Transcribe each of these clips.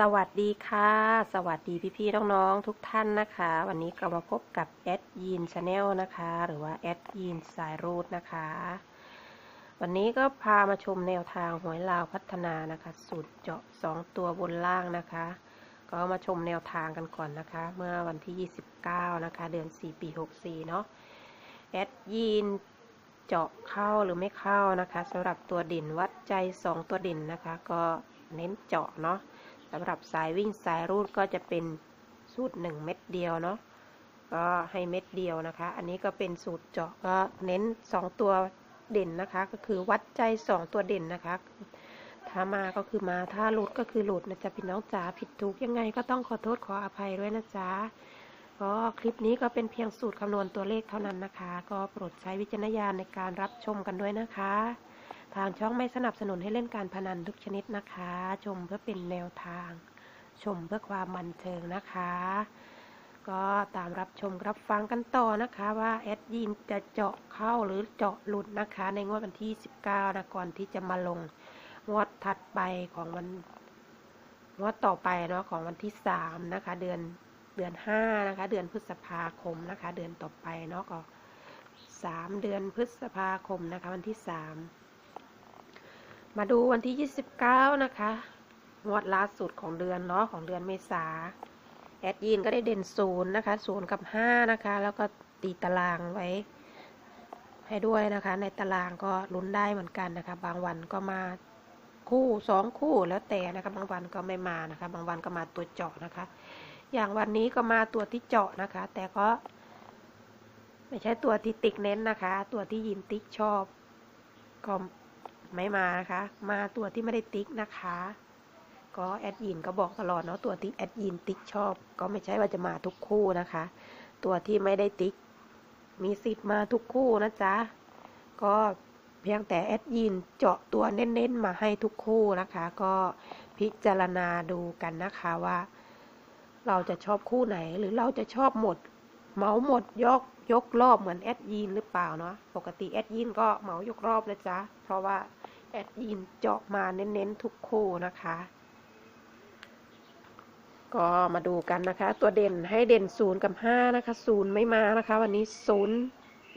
สวัสดีค่ะ สวัสดีพี่ๆน้องๆทุกท่านนะคะ วันนี้ก็มาพบกับแอดยีนชาแนลนะคะ หรือว่าแอดยีนสายรูดนะคะ วันนี้ก็พามาชมแนวทางหวยลาวพัฒนานะคะ สูตรเจาะ 2 ตัวบนล่างนะคะ ก็มาชมแนวทางกันก่อนนะคะ เมื่อวันที่ 29 นะคะ เดือน 4 ปี 64 เนาะแอดยีนเจาะเข้าหรือไม่เข้านะคะสำหรับตัวเด่นวัดใจ 2 ตัวเด่นนะคะ ก็เน้นเจาะเนาะ สำหรับสายวิ่งสายรูดก็จะเป็นสูตร 1 เม็ดเดียวเนาะก็ให้เม็ดเดียวนะคะ อันนี้ก็เป็นสูตรเจาะก็เน้น 2 ตัวเด่นนะคะ ก็คือวัดใจ 2 ตัวเด่นนะคะ ถ้ามาก็คือมาถ้าหลุดก็คือหลุดนะจ๊ะพี่น้องจ๋าผิดถูกยังไงก็ต้องขอโทษขออภัยด้วยนะจ๊ะก็คลิปนี้ก็เป็นเพียงสูตรคำนวณตัวเลขเท่านั้นนะคะ ก็โปรดใช้วิจารณญาณในการรับชมกันด้วยนะคะ ทางช่องไม่สนับสนุนให้เล่นการพนันทุกชนิดนะคะ ชมเพื่อเป็นแนวทาง ชมเพื่อความบันเทิงนะคะ ก็ตามรับชมรับฟังกันต่อนะคะว่าแอดยินจะเจาะเข้าหรือเจาะหลุดนะคะ ในงวดวันที่ 19 นะก่อนที่จะมาลงงวดถัดไปของวันงวดต่อไปเนาะของวันที่ 3 นะคะ เดือนเดือน 5 นะคะ เดือนพฤษภาคมนะคะ เดือนต่อไปเนาะก็ 3 เดือนพฤษภาคมนะคะ วันที่ 3 มาดูวันที่ 29 นะคะงวดล่าสุดของเดือนเนาะของเดือนเมษาแอดยีนก็ได้เด่นศูนย์นะคะศูนย์กับห้านะคะ แล้วก็ตีตารางไว้ ให้ด้วยนะคะ ในตารางก็ลุ้นได้เหมือนกันนะคะ บางวันก็มาคู่สองคู่แล้วแต่นะคะ บางวันก็ไม่มานะคะ บางวันก็มาตัวเจาะนะคะ อย่างวันนี้ก็มาตัวที่เจาะนะคะ แต่ก็ ไม่ใช่ตัวที่ติ๊กเน้นนะคะ ตัวที่ยินติ๊กชอบก็ ไม่มานะคะ มาตัวที่ไม่ได้ติ๊กนะคะ ก็แอดยินก็บอกตลอดเนาะตัวที่แอดยินติ๊กชอบ ก็ไม่ใช่ว่าจะมาทุกคู่นะคะ ตัวที่ไม่ได้ติ๊ก มีสิทธิ์มาทุกคู่นะจ๊ะ ก็เพียงแต่แอดยินเจาะตัวเน้นๆมาให้ทุกคู่นะคะ ก็พิจารณาดูกันนะคะว่า เราจะชอบคู่ไหนหรือเราจะชอบหมดเมาหมดยกยกรอบเหมือนแอดยีนหรือเปล่าเนาะปกติแอดยีนก็เมายกรอบนะจ๊ะ เพราะว่า แอดยีนเจาะมาเน้นๆทุกคู่นะคะ ก็มาดูกันนะคะ ตัวเด่นให้เด่นศูนย์กับห้านะคะศูนย์ไม่มานะคะ วันนี้ศูนย์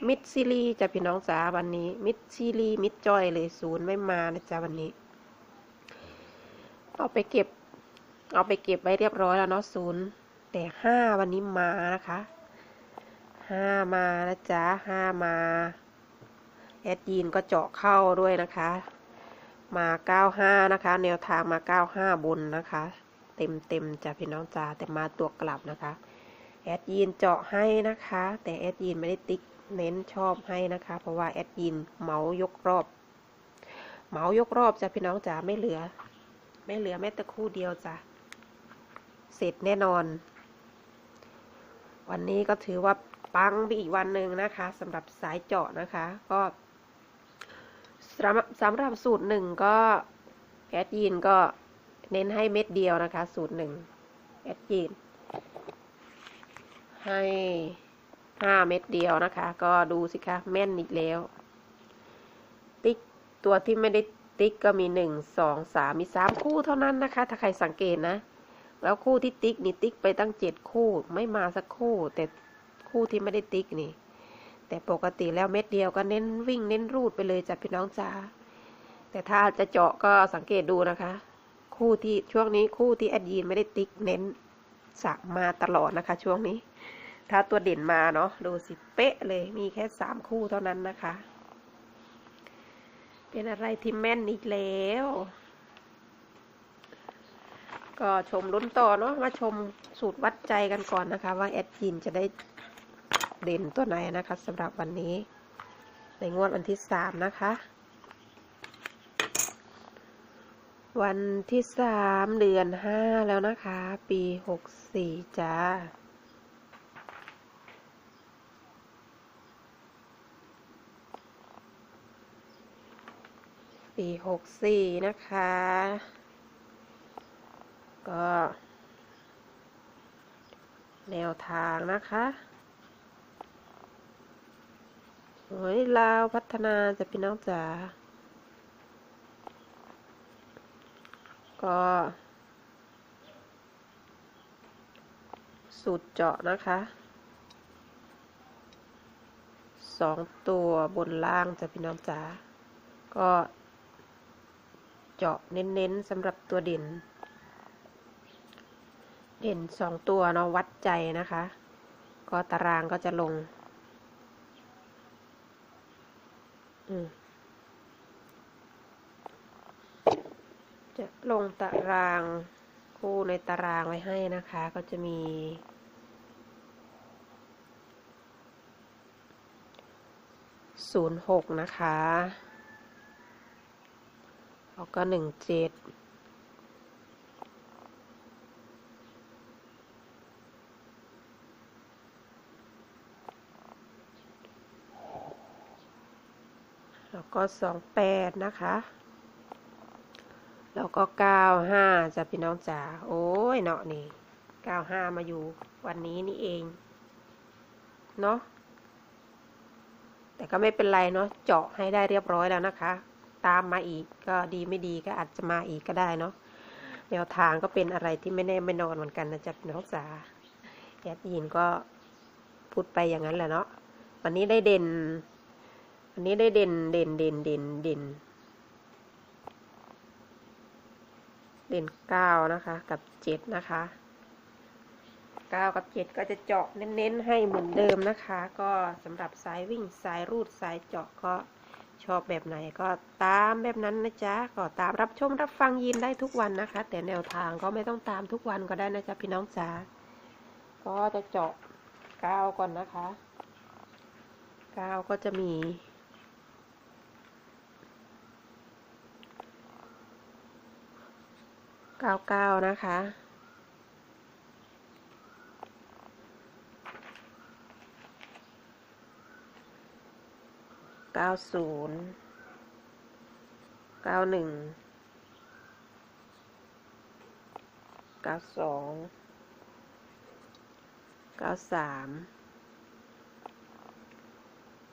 มิดซิลีจะพี่น้องจ๋าวันนี้ มิดซิลีมิดจอยเลยศูนย์ไม่มานะจ๊ะวันนี้ เอาไปเก็บ เอาไปเก็บไว้เรียบร้อยแล้วเนาะศูนย์แต่ห้าวันนี้มานะคะห้ามานะจ๊ะห้ามาแอดยีนก็เจาะเข้าด้วยนะคะ มาเก้าห้านะคะ แนวทางมาเก้าห้าบนนะคะ เต็มเต็มจ้ะพี่น้องจ๋าแต่มาตัวกลับนะคะ แอดยีนเจาะให้นะคะ แต่แอดยีนไม่ได้ติ๊กเน้นชอบให้นะคะ เพราะว่าแอดยีนเมายกรอบ เมายกรอบจ้ะพี่น้องจ๋าไม่เหลือ ไม่เหลือแม้แต่คู่เดียวจ้ะเสร็จแน่นอน วันนี้ก็ถือว่าปังไปอีกวันหนึ่งนะคะสำหรับสายเจาะนะคะ ก็ สำหรับสำหรับสูตรหนึ่งก็แอดยีนก็เน้นให้เม็ดเดียวนะคะ สูตรหนึ่งแอดยีนให้ห้าเม็ดเดียวนะคะ ก็ดูสิคะแม่นอีกแล้ว ติ๊กตัวที่ไม่ได้ติ๊กก็มีหนึ่งสองสามมีสามคู่เท่านั้นนะคะ ถ้าใครสังเกตนะ แล้วคู่ที่ติ๊กนี่ติ๊กไปตั้งเจ็ดคู่ไม่มาสักคู่ แต่คู่ที่ไม่ได้ติ๊กนี่ แต่ปกติแล้วเม็ดเดียวก็เน้นวิ่งเน้นรูดไปเลยจ้ะพี่น้องจ๋าแต่ถ้าจะเจาะก็สังเกตดูนะคะ คู่ที่ช่วงนี้คู่ที่แอดยีนไม่ได้ติ๊กเน้นสักมาตลอดนะคะ ช่วงนี้ ถ้าตัวเด่นมาเนาะดูสิเป๊ะเลยมีแค่สามคู่เท่านั้นนะคะ เป็นอะไรที่แม่นอีกแล้ว ก็ชมลุ้นต่อเนาะมาชมสูตรวัดใจกันก่อนนะคะ ว่าแอดยินจะได้ เด่นตัวไหนนะคะสำหรับวันนี้ ในงวดวันที่สามนะคะ วันที่สามเดือนห้าแล้วนะคะ ปีหกสี่จ้าปีหกสี่นะคะ ก็ แนวทางนะคะ หวยลาวพัฒนาจะพี่น้องจ๋าก็สูตรเจาะนะคะสองตัวบนล่างจะพี่น้องจ๋าก็เจาะเน้นๆสำหรับตัวเด่น เด่นสองตัวเนาะวัดใจนะคะ ก็ตารางก็จะลง อืม จะลงตารางคู่ในตารางไว้ให้นะคะ ก็จะมี ศูนย์หกนะคะ แล้วก็หนึ่งเจ็ด แล้วก็สองแปดนะคะ แล้วก็เก้าห้าจะพี่น้องจ๋าโอ้ยเนาะนี่เก้าห้ามาอยู่วันนี้นี่เอง เนาะแต่ก็ไม่เป็นไรเนาะเจาะให้ได้เรียบร้อยแล้วนะคะ ตามมาอีกก็ดีไม่ดีก็อาจจะมาอีกก็ได้เนาะแนวทางก็เป็นอะไรที่ไม่แน่ไม่นอนเหมือนกันนะจ๊ะพี่น้องจ๋าแอดยินก็พูดไปอย่างนั้นแหละเนาะวันนี้ได้เด่น วันนี้ได้เด่นเด่นเด่นเด่นเด่น เด่นเก้านะคะ กับเจ็ดนะคะเก้ากับเจ็ดก็จะเจาะเน้นๆให้เหมือนเดิมนะคะ ก็สำหรับสายวิ่งสายรูดสายเจาะก็ชอบแบบไหนก็ตามแบบนั้นนะจ๊ะก็ตามรับชมรับฟังยินได้ทุกวันนะคะ แต่แนวทางก็ไม่ต้องตามทุกวันก็ได้นะจ๊ะพี่น้องจ๋าก็จะเจาะเก้าก่อนนะคะเก้าก็จะมี เก้าเก้านะคะ เก้าศูนย์เก้าหนึ่งเก้าสองเก้าสาม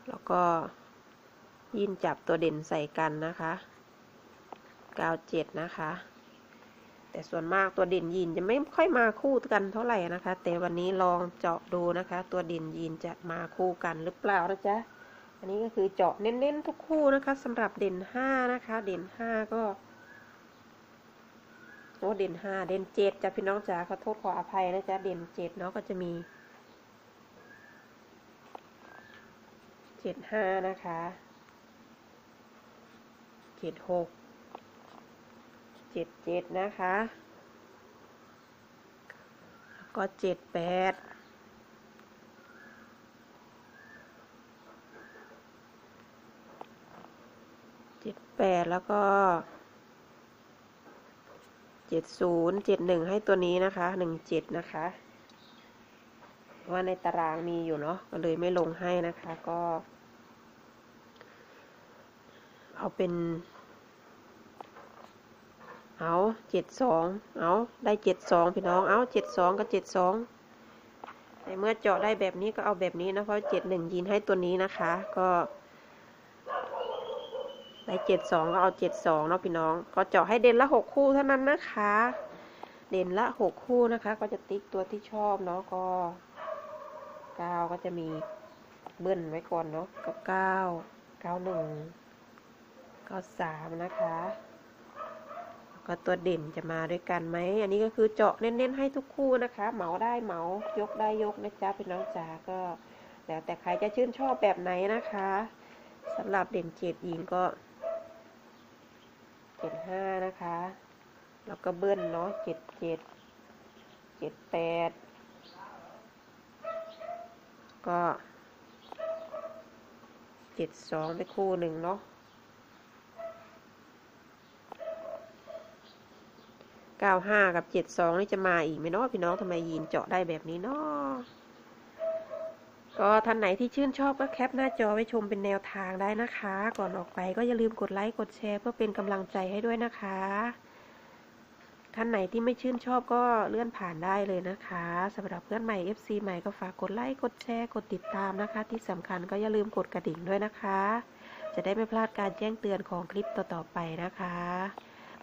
แล้วก็ยินจับตัวเด่นใส่กันนะคะเก้าเจ็ดนะคะ แต่ส่วนมากตัวเด่นยีนจะไม่ค่อยมาคู่กันเท่าไหร่นะคะ แต่วันนี้ลองเจาะดูนะคะ ตัวเด่นยีนจะมาคู่กันหรือเปล่านะจ๊ะอันนี้ก็คือเจาะเน้นๆทุกคู่นะคะสำหรับเด่นห้านะคะ เด่นห้าก็โอ้เด่นห้าเด่นเจ็ดจ้ะพี่น้องจ๋าขอโทษขออภัยนะจ๊ะเด่นเจ็ดเนาะก็จะมีเจ็ดห้านะคะเจ็ดหก เจ็ดเจ็ดนะคะ ก็เจ็ดแปดเจ็ดแปดแล้วก็เจ็ดศูนย์เจ็ดหนึ่งให้ตัวนี้นะคะหนึ่งเจ็ดนะคะว่าในตารางมีอยู่เนาะก็เลยไม่ลงให้นะคะก็ เอาเป็น เอาเจ็ดสองเอาได้เจ็ดสองพี่น้อง เอาเจ็ดสองกับเจ็ดสองในเมื่อเจาะได้แบบนี้ก็เอาแบบนี้นะ เพราะเจ็ดหนึ่งยินให้ตัวนี้นะคะ ก็ได้เจ็ดสองก็เอาเจ็ดสองเนาะพี่น้อง ก็เจาะให้เด่นละหกคู่เท่านั้นนะคะ เด่นละหกคู่นะคะ ก็จะติ๊กตัวที่ชอบเนาะก็เก้าก็จะมีเบิ้ลไว้ก่อนเนาะก็เก้าเก้าหนึ่งเก้าสามนะคะ ก็ตัวเด่นจะมาด้วยกันไหม อันนี้ก็คือเจาะเน้นๆให้ทุกคู่นะคะ เหมาได้เหมายกได้ยกนะจ๊ะเป็นน้องจ๋าก็ แล้วแต่ใครจะชื่นชอบแบบไหนนะคะสำหรับเด่นเจ็ดยิงก็เจ็ดห้านะคะ แล้วก็เบิ้ลเนาะเจ็ดเจ็ดเจ็ดแปดก็เจ็ดสองไปคู่หนึ่งเนาะ เก้าห้ากับเจ็ดสองนี่จะมาอีกไหมเนาะพี่น้องทำไมยีนเจาะได้แบบนี้เนาะก็ท่านไหนที่ชื่นชอบก็แคปหน้าจอไว้ชมเป็นแนวทางได้นะคะ ก่อนออกไปก็อย่าลืมกดไลค์กดแชร์เพื่อเป็นกำลังใจให้ด้วยนะคะ ท่านไหนที่ไม่ชื่นชอบก็เลื่อนผ่านได้เลยนะคะสำหรับเพื่อนใหม่ FC ใหม่ก็ฝากกดไลค์กดแชร์กดติดตามนะคะ ที่สำคัญก็อย่าลืมกดกระดิ่งด้วยนะคะ จะได้ไม่พลาดการแจ้งเตือนของคลิปต่อๆไปนะคะ